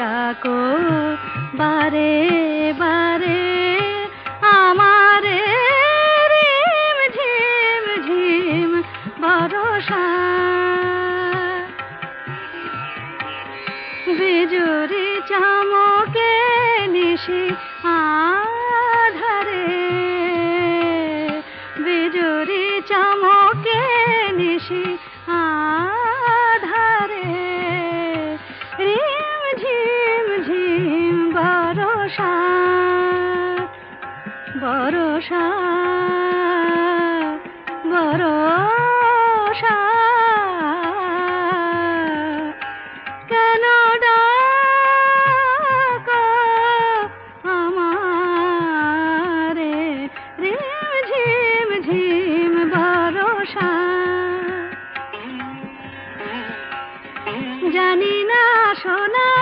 ডাকো বারে বারে জানি না শোনাব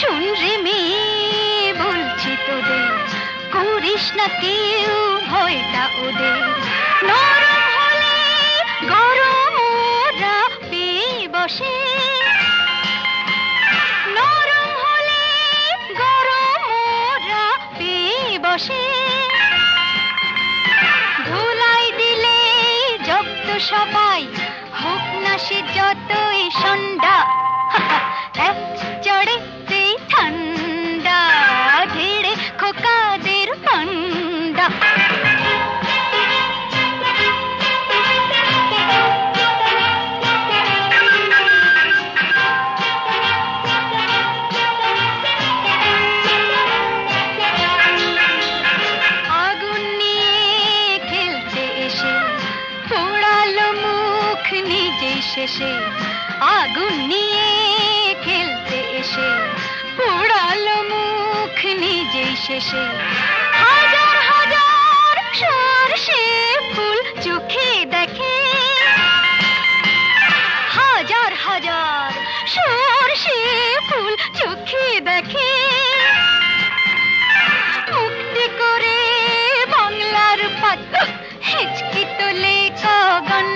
শোন রে মেয়ে বলছি তোদের, করিস না কেউ ভয়টা ওদের। নরম হলে গরম ওরা পেয়ে বসে। নরম হলে গরম ওরা পেয়ে বসে। ধুলাই দিলে জব্দ সবাই, হোক না সে যতই সন্ধ্যা। এক চড়ে। এসে, আগুন নিয়ে খেলতে এসে, পোড়ালো মুখ নিজেই শেষে। হাজার হাজার সর্ষে ফুল চোখে দেখে। হাজার হাজার সর্ষে ফুল চোখে দেখে। মুক্তি করে বাংলার পাত হিচকি তোলে গগন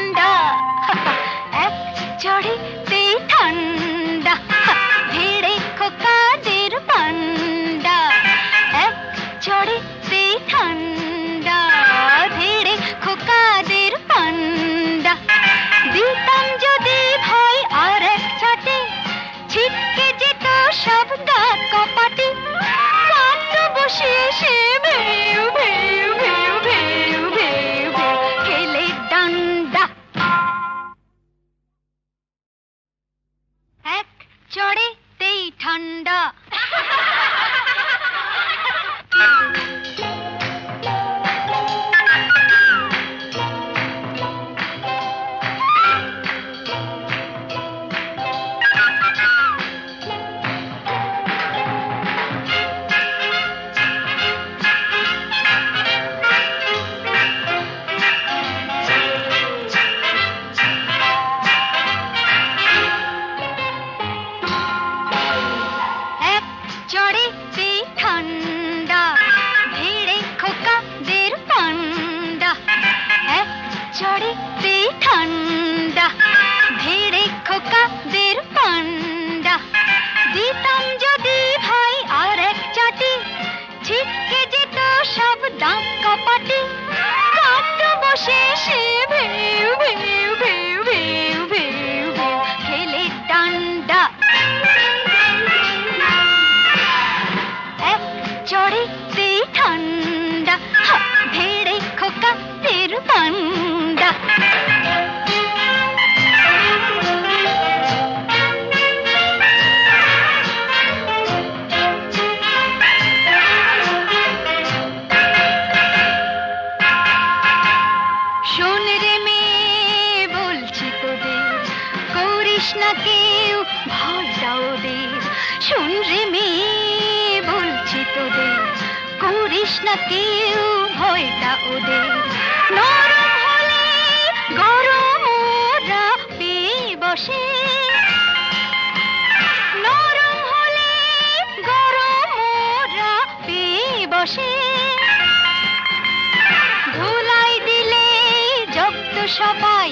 সবাই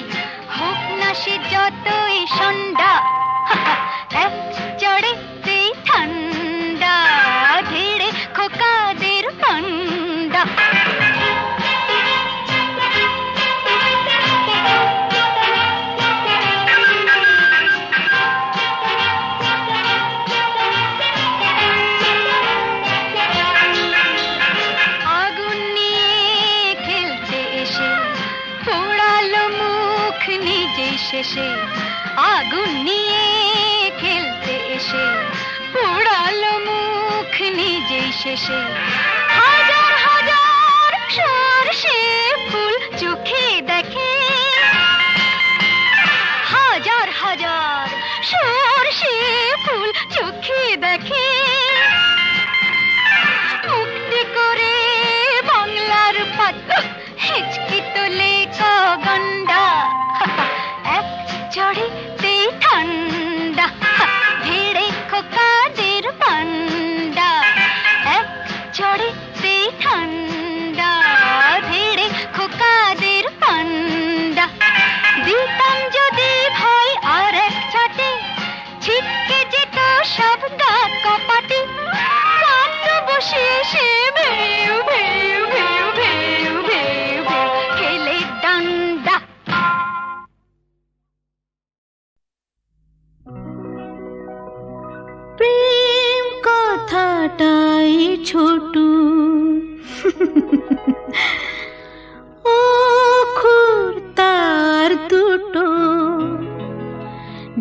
হোক না সে যতই সন্ন্য এসে, আগুন নিয়ে খেলতে এসে পোড়ালো মুখ নিজেই শেষে। হাজার হাজার সর্ষে ফুল চোখে দেখে। হাজার হাজার সর্ষে ফুল চোখে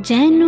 जन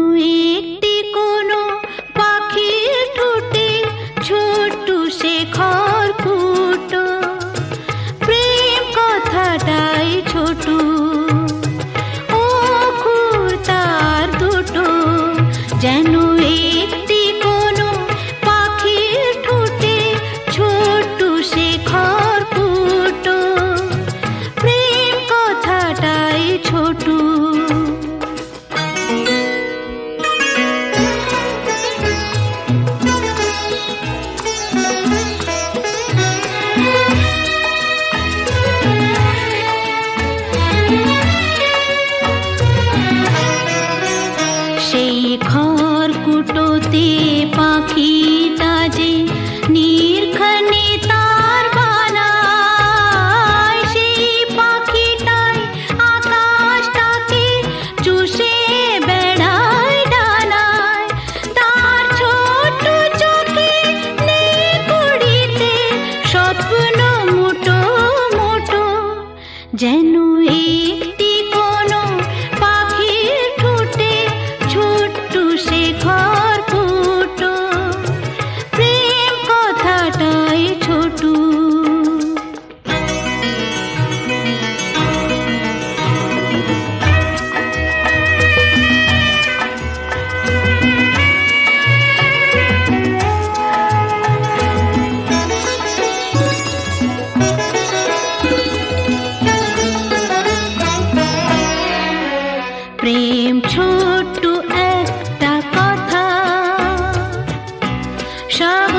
शाम